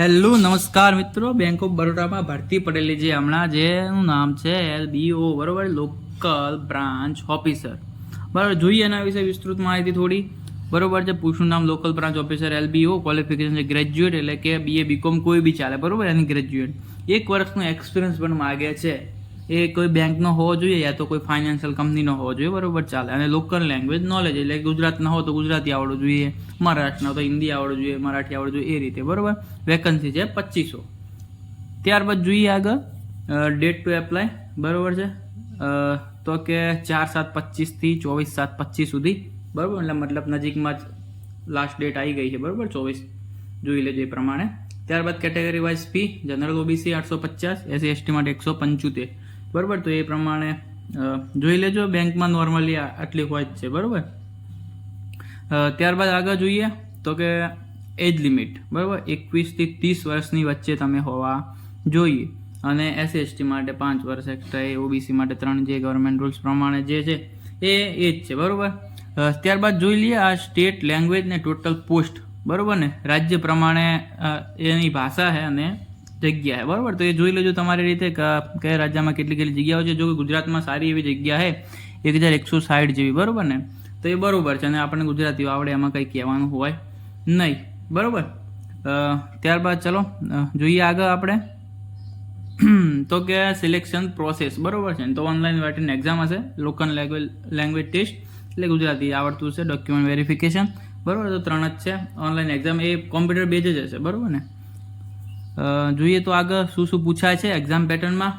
Hello, નમસ્કાર મિત્રો. Bank of બરોડામાં ભરતી પડેલી જે હમણાં જેનું નામ છે એલબીઓ બરોબર? લોકલ બ્રાન્ચ ઓફિસર બરાબર, જોઈએ એના વિશે વિસ્તૃત માહિતી થોડી. બરોબર છે પૂછનું નામ local branch officer LBO qualification છે ગ્રેજ્યુએટ એટલે કે બીએ બીકોમ કોઈ બી ચાલે, બરોબર? એની ગ્રેજ્યુએટ એક વર્ષનો એક્સપિરિયન્સ પણ માગે છે. એ કોઈ બેંકનો હોવો જોઈએ યા તો કોઈ ફાઇનાન્શિયલ કંપનીનો હોવો જોઈએ, બરોબર ચાલે. અને લોકલ લેંગ્વેજ નોલેજ એટલે ગુજરાતના હો તો ગુજરાતી આવડવું જોઈએ મહારાષ્ટ્રના તો હિન્દી આવડવું જોઈએ, મરાઠી આવડવું જોઈએ, એ રીતે, બરાબર? વેકન્સી છે પચીસો. ત્યારબાદ જોઈએ આગળ. ડેટ ટુ એપ્લાય બરાબર છે? તો કે ચાર સાત પચીસથી ચોવીસ સાત પચીસ સુધી, બરાબર? એટલે મતલબ નજીકમાં જ લાસ્ટ ડેટ આવી ગઈ છે, બરાબર? ચોવીસ. જોઈ લેજો એ પ્રમાણે. ત્યારબાદ category wise fee general OBC આઠસો પચાસ એસસી એસટી માટે એકસો પંચોતેર. બરોબર? તો એ પ્રમાણે જોઈ લેજો. બેંકમાં નોર્મલી આટલી હોય જ છે. બરાબર? ત્યારબાદ આગળ જોઈએ તો કે એજ લિમિટ. બરાબર? એકવીસથી ત્રીસ વર્ષની વચ્ચે તમે હોવા જોઈએ. અને એસસી એસટી માટે પાંચ વર્ષ એક્સ્ટ્રા એ ઓબીસી માટે ત્રણ, જે ગવર્મેન્ટ રૂલ્સ પ્રમાણે જે છે, એ એ જ છે. બરાબર? ત્યારબાદ જોઈ લઈએ આ સ્ટેટ લેંગ્વેજ ને ટોટલ પોસ્ટ બરાબર ને? રાજ્ય પ્રમાણે એની ભાષા છે અને જગ્યા બરાબર? તો એ જોઈ લેજો તમારી રીતે કયા રાજ્યમાં કેટલી કેટલી જગ્યાઓ છે. જો કે ગુજરાતમાં સારી એવી જગ્યા છે એક હજાર એકસો સાઠ જેવી, બરાબર ને? તો એ બરાબર છે અને આપણને ગુજરાતીઓ આવડે એમાં કંઈ કહેવાનું હોય નહીં, બરાબર? ત્યારબાદ ચલો જોઈએ આગળ આપણે. તો કે સિલેક્શન પ્રોસેસ બરોબર છે તો ઓનલાઈન વાટીને એક્ઝામ હશે લોકલ લેંગ્વેજ લેંગ્વેજ ટેસ્ટ એટલે ગુજરાતી આવડતું છે ડોક્યુમેન્ટ વેરિફિકેશન બરાબર? તો ત્રણ જ છે ઓનલાઈન એક્ઝામ એ કોમ્પ્યુટર બેઝ જ હશે, બરાબર ને? જોઈએ તો આગળ શું શું પૂછાય છે એક્ઝામ પેટર્નમાં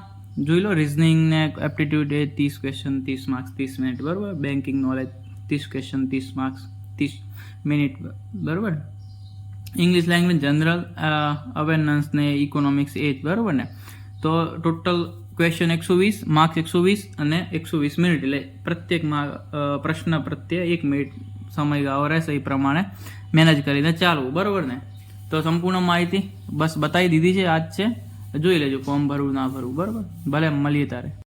જોઈ લો રિઝનિંગ ને એપ્ટિટ્યૂડ એ ત્રીસ ક્વેશ્ચન ત્રીસ માર્ક્સ ત્રીસ મિનિટ બરાબર? બેન્કિંગ નોલેજ ત્રીસ ક્વેશ્ચન ત્રીસ માર્ક્સ ત્રીસ મિનિટ બરાબર? ઇંગ્લિશ લેંગ્વેજ જનરલ અવેરનેસ ને ઇકોનોમિક્સ એ બરોબર ને? તો ટોટલ ક્વેશ્ચન એકસો વીસ માર્ક્સ એકસો વીસ અને એકસો વીસ મિનિટ એટલે પ્રત્યેક પ્રશ્ન પ્રત્યે એક મિનિટ સમયગાળો રહેશે એ પ્રમાણે મેનેજ કરીને ચાલવું, બરાબર ને? તો સંપૂર્ણ માહિતી બસ બતાવી દીધી છે, આજ છે. જોઈ લેજો ફોર્મ ભરવું, ના ભરવું, બરાબર? ભલે, મળીએ તારે.